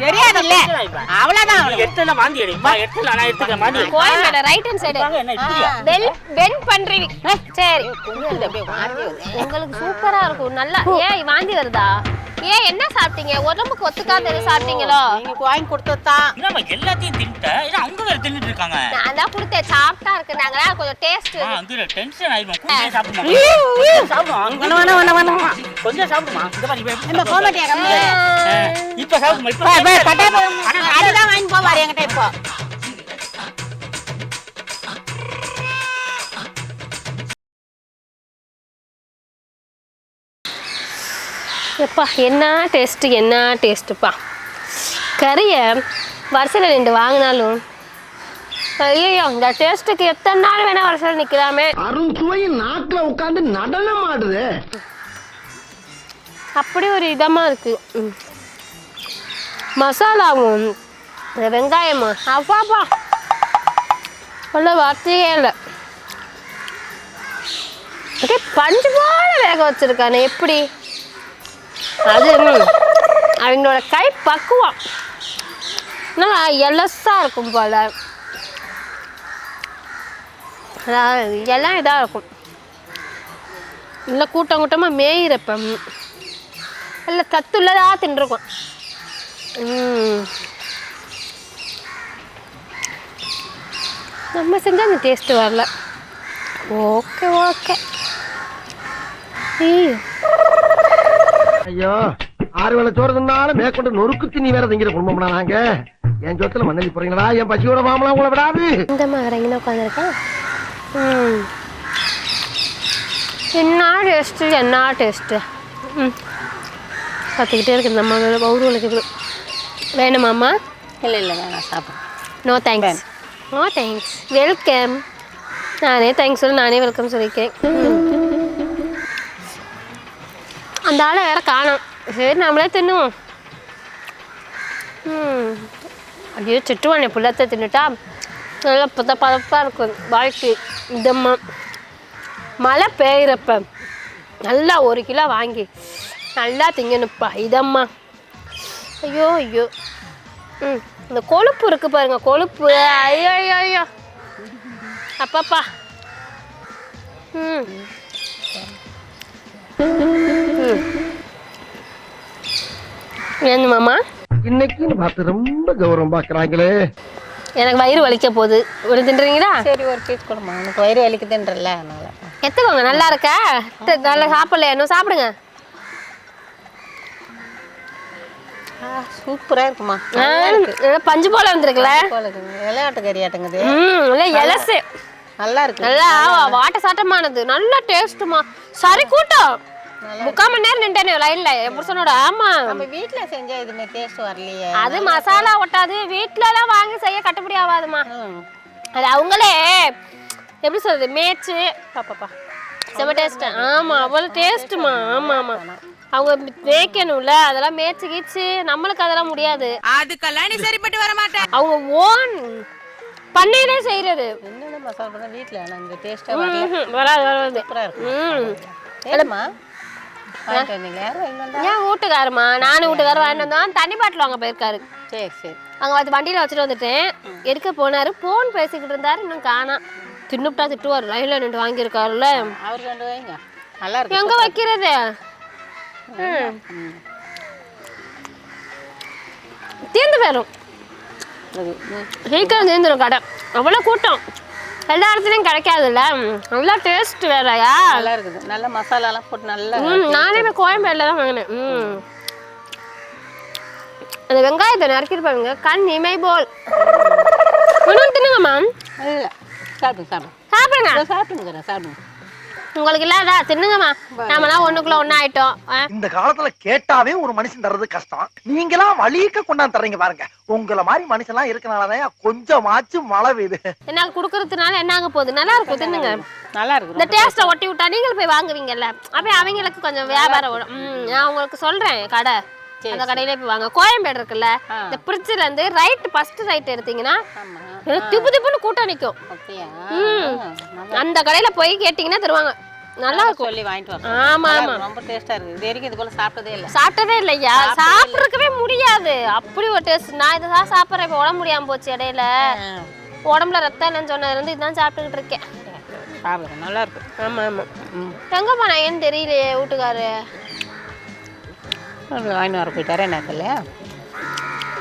தெரியாதுல்ல அவ்வளவுதான் நீ எடுத்துல மாந்தி அடி வா எடுத்துல நான் எடுத்துக்கிறேன் மாந்தி அடி. கோயம்பேடு ரைட் ஹேண்ட் சைடு வாங்க, என்ன இப்படியா பெல் பென் பண்றீங்க சரி குங்குமம் அப்படியே வாந்தி வருது. உங்களுக்கு சூப்பரா இருக்கும் நல்லா ஏன் வாந்தி வருதா ஏன் என்ன சாப்பிட்டீங்க உடம்புக்கு ஒத்துக்காத சாப்பிட்டீங்களோ நீங்க வாங்கி என்னம்மா எல்லாத்தையும் தின்னுட்ட ஏன்னா அவங்க வேற தின்னுட்டு இருக்காங்க நான் தான் கொடுத்தேன் சாப்பிட்டா நாங்களா கொஞ்சம் டேஸ்ட் ஆ, அங்க டென்ஷன் ஆயிடும் கொஞ்சம் சாப்பிடுமா? சாப்பிடுமா வேணாம், வேணாம், வேணாம். கொஞ்சம் சாப்பிடுமா இந்த மாதிரி இப்ப இப்ப சாப்பிடுமா? இப்ப பா, பா, சாப்பிடுமா? தட்டா பா. அதுதான் வாங்கி போவாரு என்கிட்ட இப்போ. எப்பா என்ன டேஸ்ட்டு என்ன டேஸ்ட்டுப்பா கறியை வரிசையில் ரெண்டு வாங்கினாலும் ஐயோ இந்த டேஸ்ட்டுக்கு எத்தனை நாள் வேணா வரிசையில் நிற்கலாமே அருண்சுவை நாக்குல உட்கார்ந்து நடனம் ஆடுது. அப்படி ஒரு இதமாக இருக்குது மசாலாவும் இந்த வெங்காயமும் அப்பாப்பா. உள்ள வார்த்தையே இல்லை. அப்படியே பஞ்சு போல வேக வச்சிருக்கானே எப்படி? அது அவங்களோட கை பக்குவம். நல்லா எலசா இருக்கும் போல. எல்லாம் இதாக இருக்கும். இல்லை கூட்டம் கூட்டமாக மேயிறப்ப இல்லை சத்துள்ளதா தின்றுருக்கும் ம். நம்ம செஞ்சால் அந்த டேஸ்ட்டு வரல. Okay okay. ஐயோ. ஆறு வேளை சோறு தின்னாலும் மேற்கொண்டு நொறுக்கு திணி வேற திங்கிற குடும்பம்னா நாங்க. என் சொத்துல மண்ணலி போறீங்களா? என் பசியோட மாமலாம் உங்களை விடாது. இந்த மகரங்க உட்காந்துருக்கேன் என்ன டேஸ்ட்டு என்ன டேஸ்ட்டு ம். பார்த்துக்கிட்டே இருக்கு நம்ம பவுரு வலிக்குது வேணுமாம்மா இல்ல இல்ல வேணாம் சாப்பிடு no thanks no thanks welcome நானே தேங்க்ஸ் சொல்லி நானே வெல்கம் சொல்லியிருக்கேன். அந்த ஆளை வேற காணோம். சரி நம்மளே தின்னுவோம். ம். ஐயோ சுட்டுவானே புள்ளத்தை தின்னுட்டா? நல்லா புத பதப்பாக இருக்கும் வாழ்க்கை. இதம்மா மழை பெய்கிறப்ப நல்லா ஒரு கிலோ வாங்கி நல்லா திங்கணுப்பா. இதம்மா. ஐயோ ஐயோ. ம் இந்த கொழுப்பு இருக்கு பாருங்க கொழுப்பு. ஐயோ ஐயோ ஐயோ அப்பப்பா. ம். என்ன மாமா? இன்னைக்கு பார்த்து ரொம்ப கௌரவம் பார்க்குறாங்களே. எனக்கு வயிறு வலிக்க போகுது. ஒரு தின்றீங்களா? சரி ஒரு பீஸ் கொடுமா உனக்கு வயிறு வலிக்குதுன்றல அதனால. எடுத்துக்கோங்க நல்லா இருக்கா? நல்லா சாப்பிடல இன்னும் சாப்பிடுங்க. சூப்பரா இருக்குமா பஞ்சு போல இருக்குங்க. விளையாட்டு கறியாட்டுங்குது எலசு. நல்லா இருக்கு. நல்லா வாட்ட சாட்டமானது. நல்ல டேஸ்ட்டுமா சரி கூட்டம். முக்கால் மணி நேரம் நின்ட்டேனே லைன்ல என் புருஷனோட ஆமா. நம்ம வீட்ல செஞ்சா இதுமே டேஸ்ட் வரலையே. அது மசாலா ஒட்டாது. வீட்ல எல்லாம் வாங்கி செய்ய கட்டுப்படி ஆகாதுமா. அது அவங்களே எப்படி சொல்றது மேய்ச்சு. பாப்பாப்பா செம்ம டேஸ்ட் ஆமா அவ்வளோ டேஸ்ட்டுமா ஆமா ஆமா. அவங்க மேய்க்கணும்ல அதெல்லாம் மேய்ச்சி கீச்சு நம்மளுக்கு அதெல்லாம் முடியாது. அதுக்கெல்லாம் நீ சரிப்பட்டு வர மாட்டேன் அவங்க ஓன் பண்ணையிலே செய்யறது. என்னென்ன மசாலா பண்ணா வீட்ல நாங்க டேஸ்டா வரல. ம்ஹும். வராது வராது. சூப்பரா இருக்கு ஏன் வீட்டுக்காரமா நானும் வீட்டுக்காரர் வாங்கிட்டு வந்தோம். தண்ணி பாட்டில் வாங்க போயிருக்காரு. சரி சரி. அங்கே வந்து வண்டியில் வச்சுட்டு வந்துட்டேன். எடுக்க போனாரு. ஃபோன் பேசிக்கிட்டு இருந்தாரு. இன்னும் காணாம் தின்னுப்டா திட்டுவார். லைனில் நின்று வாங்கியிருக்காருல்ல. அவர் ரெண்டு வைங்க நல்லா இருக்கு. எங்கே வைக்கிறது. தீர்ந்து போயிடும். சீக்கிரம் தீர்ந்துடும் கடை. அவ்வளோ கூட்டம். எல்லா இடத்துலையும் கிடைக்காதுல்ல? நல்லா டேஸ்ட் வேறயா? நல்லா இருக்குது. நல்ல மசாலாலாம் போட்டு நல்லா ம் நானே போய் கோயம்பேடில் தான் வாங்கினேன். ம். அந்த வெங்காயத்தை நறுக்கிட்டு பாருங்க. கண் இமை போல். இன்னும் தின்னுங்கம்மா இல்ல சாப்பிடுங்க சாப்பிடுங்க. சாப்பிடுங்க. சாப்பிடுங்க சாப்பிடுங்க. உங்களுக்கு இல்லாதா தின்னுங்கம்மா. நாமெல்லாம் ஒண்ணுக்குள்ள ஒண்ணா ஆயிட்டோம்? இந்த காலத்துல கேட்டாவே ஒரு மனுஷன் தர்றது கஷ்டம். நீங்களாம் வழிக்க கொண்டாந்து தர்றீங்க பாருங்க. உங்களை மாதிரி மனுஷன்லாம் இருக்கனாலதான் கொஞ்சமாச்சும் மழை பெய்யுது. என்ன கொடுக்கறதுனால என்ன ஆக போகுது? நல்லா இருக்கும் தின்னுங்க. நல்லா இருக்கு. இந்த டேஸ்ட்டை ஒட்டி விட்டா நீங்களும் போய் வாங்குவீங்கல்ல. அப்போ அவங்களுக்கு கொஞ்சம் வியாபாரம் நான் உங்களுக்கு சொல்றேன் கடை. அந்த கடையிலே போய் வாங்க. கோயம்பேடு இருக்குல்ல. இந்த பிரிட்ஜில் இருந்து ரைட் ஃபர்ஸ்ட் ரைட் எடுத்தீங்கன்னா திப்பு திப்புன்னு கூட்டம் நிற்கும் அந்த கடையில போய் கேட்டிங்கன்னா தருவாங்க. நல்லா இருக்கும். சொல்லி வாங்கிட்டு வரோம் ஆமா ஆமா. ரொம்ப டேஸ்டா இருக்கு இது வரைக்கும் இது போல சாப்பிட்டதே இல்ல. சாப்பிட்டதே இல்லையா சாப்பிட்றதுக்கவே முடியாது. அப்படி ஒரு டேஸ்ட் நான் இதை தான் சாப்பிட்றேன். இப்போ உடம்பு முடியாம போச்சு இடையில. உடம்புல ரத்தம் இல்லைன்னு சொன்னதுல இருந்து இதுதான் சாப்பிட்டுக்கிட்டு இருக்கேன். சாப்பிடுங்க. நல்லா இருக்கு ஆமா ஆமா. எங்க போனாங்கன்னு தெரியலையே வீட்டுக்காரு அப்படி வாங்கிட்டு வர போயிட்டாரே எனக்கு இல்லையா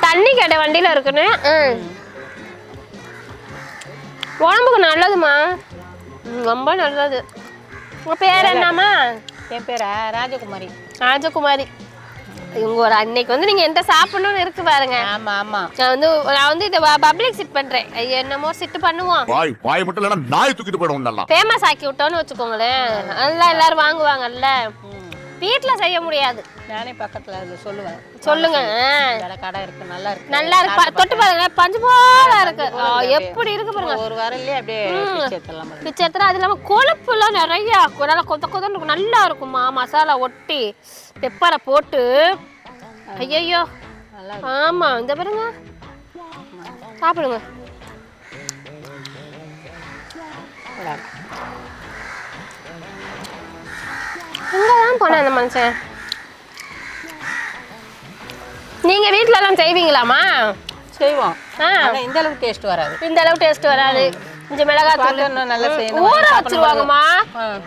தண்ணி கேட்ட வண்டியில இருக்குன்னு. ம். உடம்புக்கு நல்லதுமா ரொம்ப நல்லது. உங்க பேர் என்னம்மா? என் பேரா? ராஜகுமாரி. ராஜகுமாரி. இவங்க ஒரு அன்னைக்கு வந்து நீங்க என்கிட்ட சாப்பிடணும்னு இருக்கு பாருங்க. ஆமா ஆமா. நான் வந்து நான் வந்து இதை பப்ளிக் சிட் பண்றேன். ஐயோ, என்னமோ சிட்டு பண்ணுவோம். வாய் வாய் மட்டும் இல்லைன்னா நாய் தூக்கிட்டு போயிடும் நல்லா. ஃபேமஸ் ஆக்கி விட்டோம்னு வச்சுக்கோங்களேன். நல்லா எல்லாரும் வாங்குவாங்கல்ல. வீட்ல செய்ய முடியாது. நானே பக்கத்துல அது சொல்லுவேன். சொல்லுங்க. கடை இருக்கு நல்லா இருக்கு. நல்லா இருக்கு. தொட்டு பாருங்க பஞ்சு போல இருக்கு. எப்படி இருக்கு பாருங்க. ஒரு வாரம்லயே அப்படியே பிச்சு எடுத்துனா அது இல்லாம கொழுப்புலாம் நிறைய நல்லா கொத்த கொத்தன்னு இருக்கும். நல்லா இருக்குமா மசாலா ஒட்டி பெப்பரை போட்டு. ஐயோ ஆமா இந்த பாருங்க. சாப்பிடுங்க. நல்லா இருக்கு. எங்கதான் போன அந்த மனுஷன். நீங்க வீட்ல எல்லாம் செய்வீங்களாமா செய்வோம் இந்த அளவுக்கு டேஸ்ட் வராது. இந்த அளவு டேஸ்ட் வராது. இந்த இன்னும் நல்லா செய்யணும். ஊற வச்சிருவாங்கம்மா.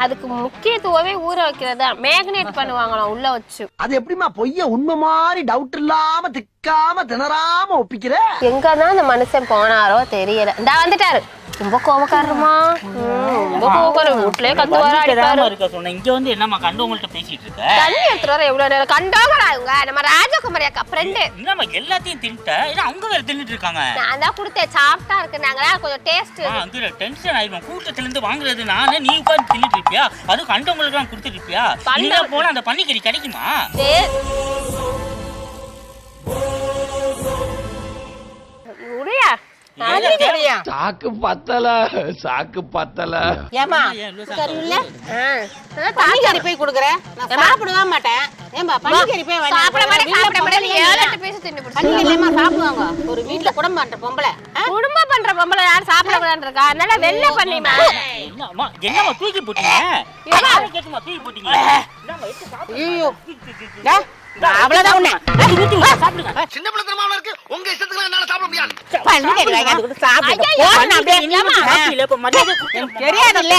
அதுக்கு முக்கியத்துவமே ஊற வைக்கிறதா. மேக்னேட் பண்ணுவாங்களாம் உள்ள வச்சு. அது எப்படிம்மா பொய்ய உண்மை மாதிரி டவுட் இல்லாம திக்காம திணறாம ஒப்பிக்கிற? எங்கதான் இந்த மனுஷன் போனாரோ தெரியல. இந்த வந்துட்டாரு. ரொம்ப கோபக்காரமா ரொம்ப கோபக்காரர். வீட்லயே கத்துவாரா அடிப்பாரு. இருக்க சொன்னேன் இங்க வந்து என்னம்மா கண்டவங்கள்ட்ட பேசிட்டு இருக்க? தண்ணி எடுத்துட்டு வர எவ்வளவு நேரம்? கண்டவங்களா இவங்க. நம்ம ராஜகுமாரி அக்கா ஃப்ரெண்டு என்னம்மா எல்லாத்தையும் தின்ட்ட? ஏன்னா அவங்க வேற தின்னுட்டு இருக்காங்க. நான் தான் கொடுத்தேன். சாப்பிட்டா இருக்கு. நாங்களா கொஞ்சம் டேஸ்ட் அங்க டென்ஷன் ஆயிடும் கூட்டத்துல இருந்து வாங்குறது நானே நீ உட்கார்ந்து தின்னுட்டு இருப்பியா? அதுவும் கண்டவங்களுக்கு எல்லாம் கொடுத்துட்டு இருப்பியா? கண்ட- இங்க போனா அந்த பன்னிக்கறி கிடைக்குமா? உடையா? சாக்கு பத்தல சாக்கு பத்தல. ஏமா ஆ. அதான் பன்னிக்கறி போய் கொடுக்குறேன் நான் சாப்பிடவே மாட்டேன். ஏம்பா பன்னிக்கறி போய் வாங்கி சாப்பிட மாட்டேன் வீட்ல சாப்பிட மாட்டேன் ஏழு? எட்டு பீஸ் தின்னு பன்னிக்கறி இல்லையம்மா சாப்பிடுவாங்க. ஒரு வீட்டுல குடும்பம் பண்ற பொம்பளை? குடும்பம் பண்ற பொம்பளை யாரும் சாப்பிட கூடாது இருக்கா? அதனால வெளில பண்ணிமா என்னம்மா? என்னம்மா தூக்கி போட்டீங்க? யாரை கேட்டுமா தூக்கி போட்டீங்க. ஐயோ அவ்வளவுதான் உன்னை. சாப்பிடுங்க. சின்ன பிள்ளைத்தனமா இருக்கு? உங்க இஷ்டத்துக்கு என்னால சாப்பிட முடியாது. கொடுத்து கொடுத்து தெரியாதுல்ல.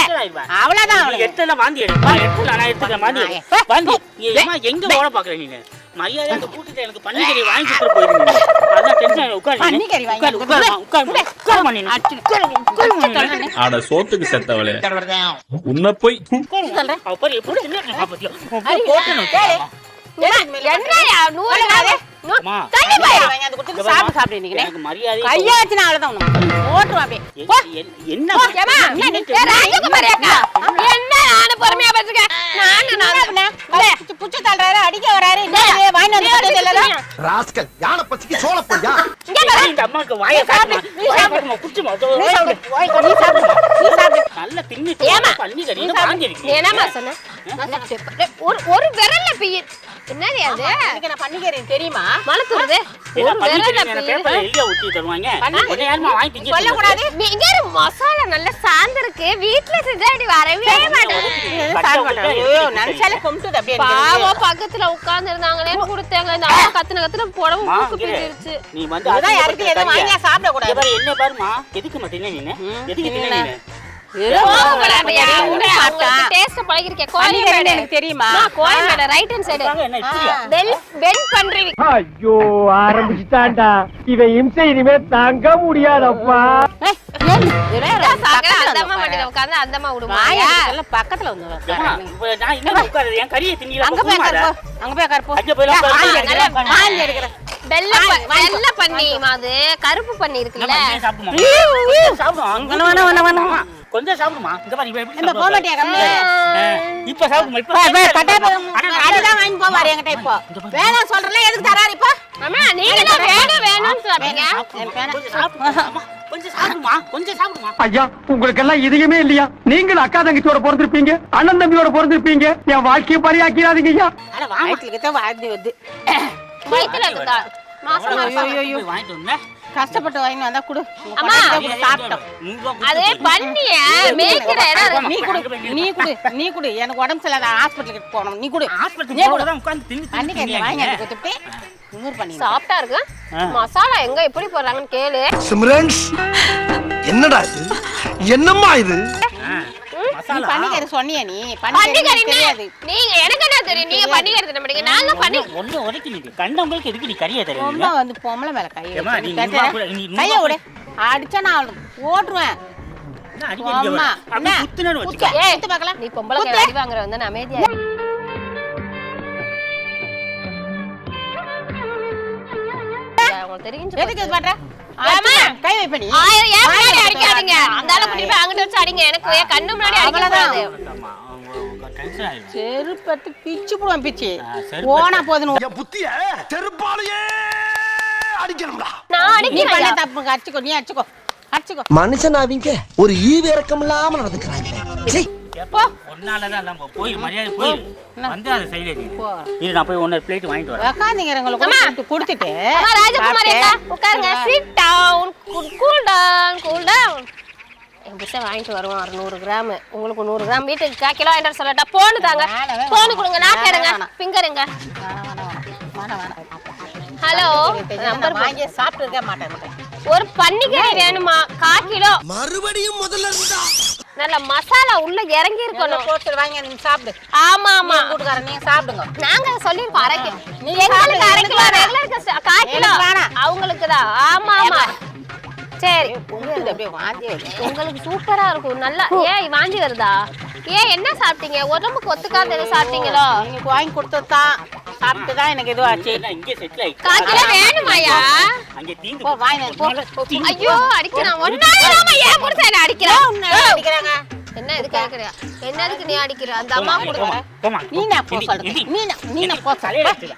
அவ்வளவுதான். எடுத்தல வாந்தி வாந்தி எங்க ஓட பாக்குற நீங்க மரியாதை அந்த கூட்டத்தை எனக்கு பன்னிக்கறி வாங்கி கொடுத்துட்டு போயிருந்தீங்க அதான் டென்ஷன் உட்காரு நீ. பன்னிக்கறி வாங்கி உட்காரு சோத்துக்கு செத்தவளே. உன்னை போய் அவ பாரு எப்படி பாத்தியா? போட்டணும். என்னயா? நூறு ஒரு ஒரு விரல்ல பிய்யு என்னது அது? இன்னைக்கு நான் பன்னிக்கறி தெரியுமா? மலத்துறது. என்ன ஒரு விரல்ல எனக்கு பேப்பர்ல எழுதியா ஊத்தி தருவாங்க. வாங்கி திங்க மசாலா நல்ல சாந்திருக்கு வீட்ல செஞ்சா வரவே மாட்டேங்குது சாப்பிட நினைச்சாலே அப்படியே எனக்கு. பாவம் பக்கத்துல உட்கார்ந்து கொடுத்தாங்க இந்த அம்மா கத்துன கத்துன புடவை மூக்கு நீ வந்து இதுதான் யாருக்கு சாப்பிடக்கூடாது. இங்க பாரு, என்ன பாருமா எதுக்கு மாட்டீங்க நீ எதுக்கு தின்ன நீ எனக்கு தெரியுமா? கோயம்பேடு, side. என்ன இப்படியா? bend- bend பண்றீங்க. ஐயோ ஆரம்பிச்சுட்டான்டா. இவன் இம்சை இனிமே தாங்க முடியாதப்பா. பக்கத்துல வந்து வெள்ளை ப- வெள்ளை பன்னிமா அது, கருப்பு பன்னி இருக்குல்ல? கொஞ்சம் சாப்பிடுமா? இப்ப எப்படி இந்த போக மாட்டியா கம்மி? இப்ப சாப்பிடுமா? இப்ப பா, பா, கட்டாய பா, அட, அட, அதுதான் வாங்கி போவாரு என்கிட்ட இப்போ. வேணாம் சொல்றேன்ல, எதுக்கு தராரு இப்போ? அம்மா நீங்க தான் வேணும் வேணும்னு சொல்றீங்க. கொஞ்சம் சாப்பிடுமா? அம்மா, கொஞ்சம் சாப்பிடுமா? கொஞ்சம் சாப்பிடுமா? ஐயா உங்களுக்கெல்லாம் இதுவுமே இல்லையா? நீங்கள் அக்கா தங்கச்சியோட பிறந்திருப்பீங்க அண்ணன் தம்பியோட பிறந்திருப்பீங்க. என் வாழ்க்கையை பரியாக்கிறாதீங்க ஐயா. அட வாந்தி வருது. வயித்துல இருக்குதா? மாசமா போய் வாங்கிட்டு வந்தேன் கஷ்டப்பட்டு வாங்கி வந்தா குடு அம்மா. சாப்பிட்டோம் அதே பண்ணிய மேய்க்கிற இடம். நீ குடு நீ குடு நீ குடு எனக்கு உடம்பு சரியில்லாத ஹாஸ்பிட்டலுக்கு போகணும் நீ குடு ஹாஸ்பிட்டல் நீ குடு தான் உட்கார்ந்து தின்னு அன்னைக்கு தின்னு அதை வாங்கி. எனக்கு கொடுத்துட்டு இன்னொரு பண்ணி சாஃப்டா இருக்கு. மசாலா எங்க எப்படி போடுறாங்கன்னு கேளு சிம்ரன்ஸ் என்னடா இது என்னம்மா இது நீ மசாலா பண்ணிக்கிற சொன்னியா நீ பண்ணிக்கிறது தெரியாது நீங்க எனக்கு என்ன தெரியும் நீங்க பண்ணிக்கிறது நம்ம நாங்க பண்ணி ஒண்ணு உதைக்கு நீ கண்டவங்களுக்கு எதுக்கு நீ கறியை பொம்பளை தருவீங்க வந்து பொம்பளை மேல கையை ஏம்மா, வச்சு நீ நீ நூறு ரூபா தட்டுற. கூட- நீ நூறு கையை ரூபா விடு அடிச்சா நான் அவளுக்கு ஓட்டுருவேன் என்ன அடிக்க அம்மா, அப்படி என்ன? குத்துனேன்னு குத்து, வச்சுக்க ஏய், குத்து பார்க்கலாம். நீ பொம்பளை குத்து. கை அடி வாங்குற வந்து நான் அமைதியா இரு. உங்களுக்கு தெரியும் எதுக்கு இது பண்ற? ஏம்மா? அடிச்சா, கை வைப்ப நீ ஆயிரம் ஏன் முன்னாடி வாயில அடிக்காதீங்க. அந்த ஆளை கூட்டிட்டு போய் அங்கிட்டு வச்சு அடிங்க எனக்கு என் கண்ணு முன்னாடி அடிக்க அவ்வளவுதான். கூடாது ஆமா, ஆயிடும். செருப்பட்டு பிச்சு போடுவேன் பிச்சு. ஓனா போதுன்னு என் புத்திய செருப்பாலேயே அடிக்கணும்டா. நான் நீ பண்ண தப்பு அடிச்சுக்கோ நீ அடிச்சுக்கோ அடிச்சுக்கோ. மனுஷன் அவங்க ஒரு ஈவு இறக்கம் இல்லாம நடந்துக்கிறாங்க. எப்போ? உன்னாலதான் எல்லாம் போ- போயிரு, மரியாதை போயிரு. வந்து அதை. போ. இரு, நான் போய் ஒன்னொரு plate வாங்கிட்டு வரேன். கொடுத்து- கொடுத்துட்டு அம்மா ராஜகுமாரி உட்காருங்க. Sit down cool down cool down என் புருஷன் வாங்கிட்டு வருவான் ஒரு நூறு கிராம். உங்களுக்கு நூறு கிராம் வீட்டுக்கு கா கிலோ வாங்கிட்டு சொல்லட்டா போனு தாங்க. போனு கொடுங்க நாக்கு எடுங்க வேணாம். ஃபிங்கர் எங்க. ஹலோ நான் நம்பர் வாங்கி சாப்பிட்டு இருக்க மாட்டேன் ஒரு பன்னிக்கறி வேணுமா. கா கிலோ. மறுபடியும் முதல்ல இருந்தா. நல்ல மசாலா உள்ள இறங்கி இருக்கணும். போட்டு வாங்கி நீ சாப்பிடு. ஆமா ஆமா. கூட்டுக்காரன் நீங்க சாப்பிடுங்க. நாங்க சொல்லிருக்கோம் அரை கிலோ நீங்க எங்களுக்கு சாப்பிடுங்க, அரை கிலோ எனக்கு ரெகுலர் கிலோ. வேணாம். அவங்களுக்கு தான் ஆமா. ஆமா சரி. அப்படியே வாந்தி வருது. உங்களுக்கு சூப்பரா இருக்கும். நல்லா ஏன் வாந்தி வருதா? ஏன் என்ன சாப்பிட்டீங்க? உடம்புக்கு ஒத்துக்காத எதுவும் சாப்பிட்டீங்களோ? நீங்க வாங்கி கொடுத்தது தான் சாப்பிட்டு தான் எனக்கு இதுவாச்சு. இங்கே settle ஆயிடுச்சு. கா கிலோ வேணுமாயா அங்கே தீந்து போ போ. ஐயோ அடிக்கிறான். ஒன்னால ஏன் புடிச்சா என்ன அடிக்கிறான்? உன்னை அடிக்கிறாங்க. என்ன எதுக்கு அடிக்கிற என்ன எதுக்கு நீ அடிக்கிற? அந்த அம்மா போமா, கொடுக்க போமா, போமா. நீ நான் போ எதி, சொல்றேன் எதி. நீ நான் நீ நான் போ தலையில சொல்றேன் வச்சுக்க.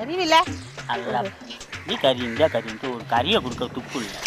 அறிவில்லை அல்ல. நீ கறி இருந்தா கறின்ட்டு ஒரு கறியை கொடுக்க துப்பு இல்லை